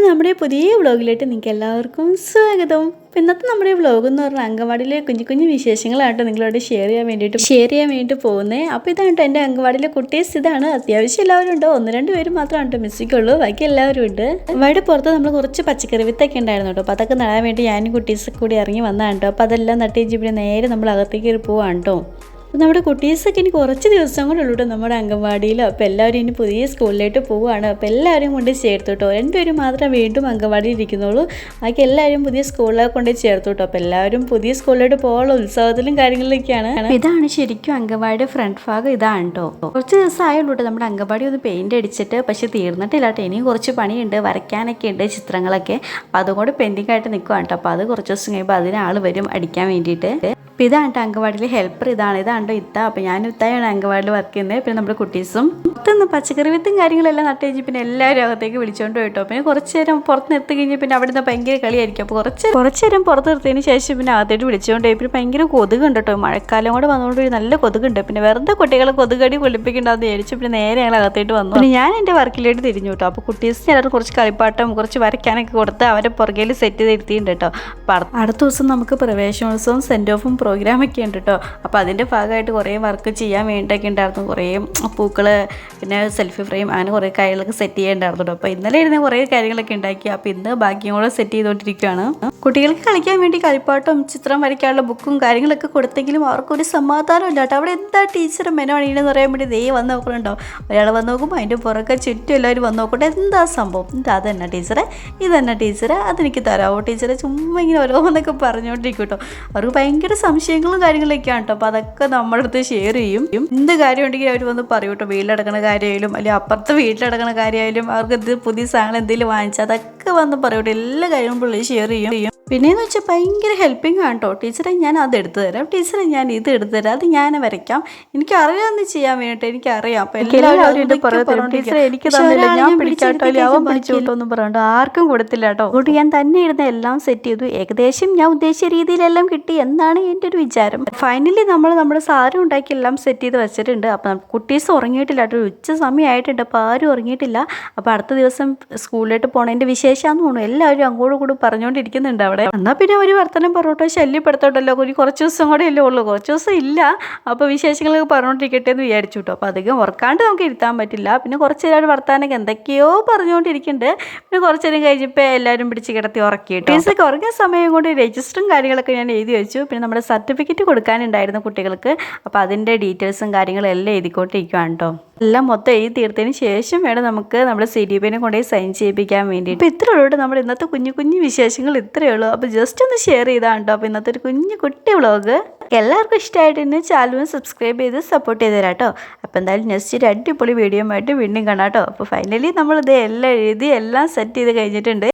അപ്പോൾ നമ്മുടെ പുതിയ വ്ളോഗിലേക്ക് നിങ്ങൾക്ക് എല്ലാവർക്കും സ്വാഗതം. ഇന്നത്തെ നമ്മുടെ വ്ളോഗ് എന്ന് പറഞ്ഞാൽ അങ്കവാടിയിലെ കുഞ്ഞു കുഞ്ഞു വിശേഷങ്ങളായിട്ട് നിങ്ങളോട് ഷെയർ ചെയ്യാൻ വേണ്ടിയിട്ട് ഷെയർ ചെയ്യാൻ വേണ്ടിയിട്ട് പോകുന്നത് അപ്പോൾ ഇതാണ് എന്റെ അങ്കവാടിയിലെ കുട്ടീസ് ഇതാണ്. അത്യാവശ്യം എല്ലാവരും ഉണ്ട്. ഒന്ന് രണ്ട് പേര് മാത്രമാണ് കേട്ടോ മിസ്സിക്കുള്ളൂ ബാക്കി എല്ലാവരും ഉണ്ട്. അവിടെ പുറത്ത് നമ്മൾ കുറച്ച് പച്ചക്കറി വിത്തൊക്കെ ഉണ്ടായിരുന്നു കേട്ടോ. അപ്പോൾ അതൊക്കെ നടാൻ വേണ്ടി ഞാനും കുട്ടീസൊക്കെ കൂടി ഇറങ്ങി വന്നതാണ് കേട്ടോ. അപ്പോൾ അതെല്ലാം നട്ട് കഴിഞ്ഞ് പിന്നെ നേരെ നമ്മൾ അകത്തേക്ക് പോവാണ് കേട്ടോ. അപ്പോൾ നമ്മുടെ കുട്ടീസൊക്കെ ഇനി കുറച്ച് ദിവസം കൂടെ ഉള്ളൂ കേട്ടോ നമ്മുടെ അംഗൻവാടിയിൽ. അപ്പോൾ എല്ലാവരും ഇനി പുതിയ സ്കൂളിലേക്ക് പോവുകയാണ്. അപ്പോൾ എല്ലാവരും കൊണ്ട് ചേർത്തു കേട്ടോ രണ്ടുപേരും മാത്രം വീണ്ടും അംഗൻവാടിയിൽ ഇരിക്കുന്നുള്ളൂ. ബാക്കി എല്ലാവരും പുതിയ സ്കൂളിലൊക്കെ കൊണ്ട് ചേർത്തു കേട്ടോ അപ്പോൾ എല്ലാവരും പുതിയ സ്കൂളിലോട്ട് പോകാനുള്ള ഉത്സവത്തിലും കാര്യങ്ങളിലൊക്കെയാണ്. ഇതാണ് ശരിക്കും അംഗൻവാടിയുടെ ഫ്രണ്ട് ഭാഗം. ഇതാണ് കേട്ടോ കുറച്ച് ദിവസമായുള്ളൂ കേട്ടോ നമ്മുടെ അംഗൻവാടി ഒന്ന് പെയിന്റ് അടിച്ചിട്ട് പക്ഷേ തീർന്നിട്ടില്ല കേട്ടോ ഇനിയും കുറച്ച് പണിയുണ്ട് വരയ്ക്കാനൊക്കെ ഉണ്ട് ചിത്രങ്ങളൊക്കെ. അപ്പോൾ അതുകൊണ്ട് പെൻഡിങ് ആയിട്ട് നിൽക്കുകയാണ് കേട്ടോ അപ്പോൾ അത് കുറച്ച് ദിവസം കഴിയുമ്പോൾ അതിന് ആൾ വരും അടിക്കാൻ വേണ്ടിയിട്ട്. അപ്പോൾ ഇതാണ് കേട്ടോ അംഗൻവാടിയിലെ ഹെൽപ്പർ. ഇതാണ് ഇതാണ്ടോ ഇത്ത. അപ്പോൾ ഞാൻ ഇത്തായാണ് അംഗൻവാടിയിൽ വർക്ക് ചെയ്യുന്നത്. പിന്നെ നമ്മുടെ കുട്ടീസും. ഇത്തൊന്ന് പച്ചക്കറി വിത്തും കാര്യങ്ങളെല്ലാം നട്ട് കഴിഞ്ഞ് പിന്നെ എല്ലാവരും അകത്തേക്ക് വിളിച്ചുകൊണ്ട് പോയിട്ടോ. പിന്നെ കുറച്ച് നേരം പുറത്ത് നിർത്തി കഴിഞ്ഞ് പിന്നെ അവിടെ നിന്ന് ഭയങ്കര കളിയായിരിക്കും. അപ്പോൾ കുറച്ച് കുറച്ച് നേരം പുറത്ത് നിർത്തിയതിന് ശേഷം പിന്നെ അകത്തേക്ക് വിളിച്ചുകൊണ്ട് പോയി. പിന്നെ ഭയങ്കര കൊതുകുണ്ട് കേട്ടോ. മഴക്കാലം കൂടെ വന്നുകൊണ്ട് നല്ല കൊതുകുണ്ട്. പിന്നെ വെറുതെ കുട്ടികളെ കൊതുകടി പൊളിപ്പിക്കണ്ടെന്ന് വിചാരിച്ചു പിന്നെ നേരെ ഞങ്ങൾ അകത്തേക്ക് വന്നു. പിന്നെ ഞാൻ എന്റെ വർക്കിലേക്ക് തിരിഞ്ഞു കേട്ടോ. അപ്പോൾ കുട്ടീസ് എല്ലാവരും കുറച്ച് കളിപ്പാട്ടം കുറച്ച് വരയ്ക്കാനൊക്കെ കൊടുത്ത് അവരെ പുറകിൽ സെറ്റ് ചെയ്ത് ഇരുത്തിയിട്ടുണ്ട് കേട്ടോ. അടുത്ത- അടുത്ത ദിവസം നമുക്ക് പ്രവേശനോത്സവം സെന്റ് ഓഫും പ്രോഗ്രാമൊക്കെ ഉണ്ട് കേട്ടോ അപ്പോൾ അതിന്റെ ഭാഗമായിട്ട് കുറേ വർക്ക് ചെയ്യാൻ വേണ്ടിയൊക്കെ ഉണ്ടായിരുന്നു. കുറേ പൂക്കൾ പിന്നെ സെൽഫി ഫ്രെയിം അങ്ങനെ കുറേ കാര്യങ്ങളൊക്കെ സെറ്റ് ചെയ്യേണ്ടായിരുന്നു കേട്ടോ അപ്പോൾ ഇന്നലെ ഇരുന്ന് കുറേ കാര്യങ്ങളൊക്കെ ഉണ്ടാക്കി അപ്പോൾ ഇന്ന് ബാക്കിയും കൂടെ സെറ്റ് ചെയ്തുകൊണ്ടിരിക്കുകയാണ് കുട്ടികൾക്ക് കളിക്കാൻ വേണ്ടി കളിപ്പാട്ടും ചിത്രം വരയ്ക്കാനുള്ള ബുക്കും കാര്യങ്ങളൊക്കെ കൊടുത്തെങ്കിലും അവർക്കൊരു സമാധാനം കേട്ടോ അവിടെ എന്താ ടീച്ചർ മെനു അണിയണമെന്ന് പറയാൻ വേണ്ടി ദേ വന്ന് നോക്കണുണ്ടോ? ഒരാൾ വന്ന് നോക്കുമ്പോൾ അതിന്റെ പുറകെ ചുറ്റും എല്ലാവരും വന്ന് നോക്കട്ടെ. എന്താ സംഭവം? അത് അതന്നെ ടീച്ചറെ ഇതന്നെ ടീച്ചറെ അതെനിക്ക് തരാമോ ടീച്ചറെ ചുമ്മാ ഇങ്ങനെ ഓരോന്നൊക്കെ പറഞ്ഞുകൊണ്ടിരിക്കും കേട്ടോ അവർക്ക് ഭയങ്കര സംശയങ്ങളും കാര്യങ്ങളൊക്കെയാണ് കേട്ടോ അപ്പോൾ അതൊക്കെ നമ്മുടെ അടുത്ത് ഷെയർ ചെയ്യും. എന്ത് കാര്യം ഉണ്ടെങ്കിലും അവർ വന്ന് പറയും കേട്ടോ. വീട്ടിലടക്കണ കാര്യമായാലും അല്ലെങ്കിൽ അപ്പുറത്തെ വീട്ടിലടക്കണ കാര്യമായാലും അവർക്ക് ഇത് പുതിയ സാധനം എന്തെങ്കിലും വാങ്ങിച്ചാൽ അതൊക്കെ വന്ന് പറയും. എല്ലാ കാര്യവും പുള്ളി ഷെയർ ചെയ്യും. പിന്നെയെന്ന് വെച്ചാൽ ഭയങ്കര ഹെൽപ്പിംഗ് ആണ് കേട്ടോ ടീച്ചറെ ഞാൻ അത് എടുത്തു തരാം. ടീച്ചറെ ഞാൻ ഇത് എടുത്തു തരാം. അത് ഞാൻ വരയ്ക്കാം. എനിക്ക് അറിയാമെന്ന് ചെയ്യാൻ വേണ്ടിയിട്ട് എനിക്ക് അറിയാം. എല്ലാവരും. ടീച്ചറെ എനിക്ക് ഞാൻ അവൻ എന്ന് പറഞ്ഞിട്ട് ആർക്കും കൊടുത്തില്ല കേട്ടോ അതുകൊണ്ട് ഞാൻ തന്നെ ഇരുന്ന് എല്ലാം സെറ്റ് ചെയ്തു. ഏകദേശം ഞാൻ ഉദ്ദേശിച്ച രീതിയിലെല്ലാം കിട്ടി എന്നാണ് എന്റെ ഒരു വിചാരം. ഫൈനലി നമ്മൾ നമ്മുടെ സാധനം ഉണ്ടാക്കി എല്ലാം സെറ്റ് ചെയ്ത് വെച്ചിട്ടുണ്ട്. അപ്പം കുട്ടീസ് ഉറങ്ങിയിട്ടില്ല കേട്ടോ ഉച്ച സമയമായിട്ടുണ്ട്. അപ്പോൾ ആരും ഉറങ്ങിയിട്ടില്ല. അപ്പോൾ അടുത്ത ദിവസം സ്കൂളിലോട്ട് പോണതിന്റെ വിശേഷമാണെന്ന് തോന്നുന്നു. എല്ലാവരും അങ്ങോട്ടും കൂടി പറഞ്ഞുകൊണ്ടിരിക്കുന്നുണ്ട് അവിടെ. എന്നാൽ പിന്നെ ഒരു വർത്തനം പറഞ്ഞോട്ടോ. ശല്യപ്പെടുത്തോട്ടല്ലോ ഒരു കുറച്ച് ദിവസം കൂടെ അല്ലേ ഉള്ളൂ. കുറച്ച് ദിവസം ഇല്ല. അപ്പോൾ വിശേഷങ്ങളൊക്കെ പറഞ്ഞുകൊണ്ടിരിക്കട്ടെ എന്ന് വിചാരിച്ചു കേട്ടോ അപ്പോൾ അധികം ഉറക്കാണ്ട് നമുക്ക് ഇരുത്താൻ പറ്റില്ല. പിന്നെ കുറച്ച് നേരം വർത്താനൊക്കെ എന്തൊക്കെയോ പറഞ്ഞുകൊണ്ടിരിക്കുന്നുണ്ട് പിന്നെ കുറച്ച് നേരം കഴിഞ്ഞപ്പോൾ എല്ലാവരും പിടിച്ച് കിടത്തി ഉറക്കിയിട്ട്. ഫീസൊക്കെ ഉറങ്ങിയ സമയം കൊണ്ട് രജിസ്റ്ററും കാര്യങ്ങളൊക്കെ ഞാൻ എഴുതി വെച്ചു. പിന്നെ നമ്മുടെ സർട്ടിഫിക്കറ്റ് കൊടുക്കാനുണ്ടായിരുന്നു കുട്ടികൾക്ക്. അപ്പോൾ അതിന്റെ ഡീറ്റെയിൽസും കാര്യങ്ങളും എല്ലാം എഴുതിക്കൊണ്ടിരിക്കുകയാണ് കേട്ടോ എല്ലാം മൊത്തം എഴുതി തീർത്തതിന് ശേഷം വേണം നമുക്ക് നമ്മുടെ സി ഡി പിന്നെ കൊണ്ടുപോയി സൈൻ ചെയ്യിപ്പിക്കാൻ വേണ്ടി അപ്പോൾ ഇത്രയേ ഉള്ളൂ നമ്മുടെ ഇന്നത്തെ കുഞ്ഞു കുഞ്ഞു വിശേഷങ്ങൾ ഇത്രയേ ഉള്ളൂ. അപ്പോൾ ജസ്റ്റ് ഒന്ന് ഷെയർ ചെയ്താണ് കേട്ടോ അപ്പോൾ ഇന്നത്തെ ഒരു കുഞ്ഞു കുട്ടി വ്ളോഗ് എല്ലാവർക്കും ഇഷ്ടമായിട്ട് ചാനലും സബ്സ്ക്രൈബ് ചെയ്ത് സപ്പോർട്ട് ചെയ്ത് തരാം കേട്ടോ അപ്പോൾ എന്തായാലും നെക്സ്റ്റ് ഒരു അടിപൊളി വീഡിയോ ആയിട്ട് വീണ്ടും കാണാം കേട്ടോ. അപ്പോൾ ഫൈനലി നമ്മളിത് എല്ലാം എഴുതി എല്ലാം സെറ്റ് ചെയ്ത് കഴിഞ്ഞിട്ടുണ്ട്.